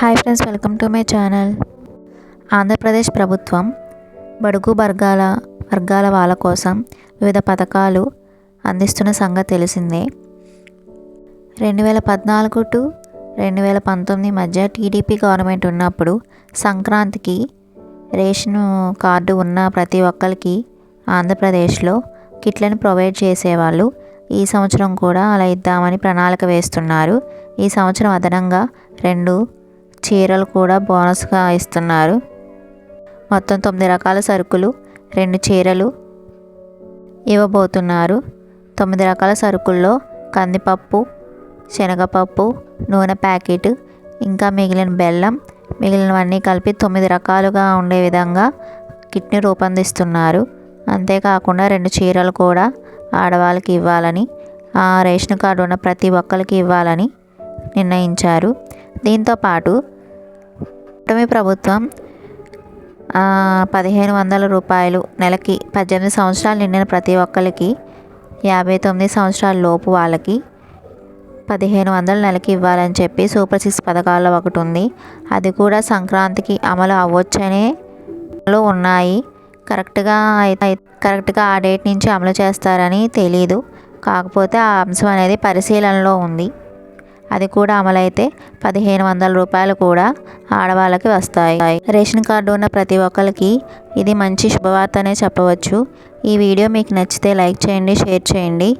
Hi friends welcome to my channel. Andhra Pradesh ప్రభుత్వం బడుగు వర్గాల వర్గాల వాళ్ళ కోసం వివిధ పథకాలు అందిస్తున్న సంగతి తెలిసిందే. రెండు వేల పద్నాలుగు టు రెండు వేల పంతొమ్మిది మధ్య టీడీపీ గవర్నమెంట్ ఉన్నప్పుడు సంక్రాంతికి రేషన్ కార్డు ఉన్న ప్రతి ఒక్కరికి ఆంధ్రప్రదేశ్లో కిట్లను ప్రొవైడ్ చేసేవాళ్ళు ఈ సంవత్సరం కూడా అలా ఇద్దామని ప్రణాళిక వేస్తున్నారు. ఈ సంవత్సరం అదనంగా రెండు చీరలు కూడా బోనస్గా ఇస్తున్నారు. మొత్తం తొమ్మిది రకాల సరుకులు రెండు చీరలు ఇవ్వబోతున్నారు. తొమ్మిది రకాల సరుకుల్లో కందిపప్పు శనగపప్పు నూనె ప్యాకెట్ ఇంకా మిగిలిన బెల్లం మిగిలినవన్నీ కలిపి తొమ్మిది రకాలుగా ఉండే విధంగా కిట్ని రూపొందిస్తున్నారు. అంతేకాకుండా రెండు చీరలు కూడా ఆడవాళ్ళకి ఇవ్వాలని ఆ రేషన్ కార్డు ఉన్న ప్రతి ఒక్కరికి ఇవ్వాలని నిర్ణయించారు. దీంతోపాటు కూటమి ప్రభుత్వం పదిహేను వందల రూపాయలు నెలకి పద్దెనిమిది సంవత్సరాలు నిండిన ప్రతి ఒక్కరికి యాభై తొమ్మిది సంవత్సరాల లోపు వాళ్ళకి పదిహేను వందల నెలకి ఇవ్వాలని చెప్పి సూపర్ సిక్స్ పథకాల్లో ఒకటి ఉంది. అది కూడా సంక్రాంతికి అమలు అవ్వచ్చనే ఉన్నాయి. కరెక్ట్గా కరెక్ట్గా ఆ డేట్ నుంచి అమలు చేస్తారని తెలీదు. కాకపోతే ఆ అంశం అనేది పరిశీలనలో ఉంది. అది కూడా అమలైతే పదిహేను వందల రూపాయలు కూడా ఆడవాళ్ళకి వస్తాయి. రేషన్ కార్డు ఉన్న ప్రతి ఒక్కరికి ఇది మంచి శుభవార్త అనే చెప్పవచ్చు. ఈ వీడియో మీకు నచ్చితే లైక్ చేయండి షేర్ చేయండి.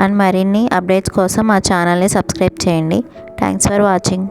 అండ్ మరిన్ని అప్డేట్స్ కోసం మా ఛానల్ని సబ్స్క్రైబ్ చేయండి. Thanks for watching.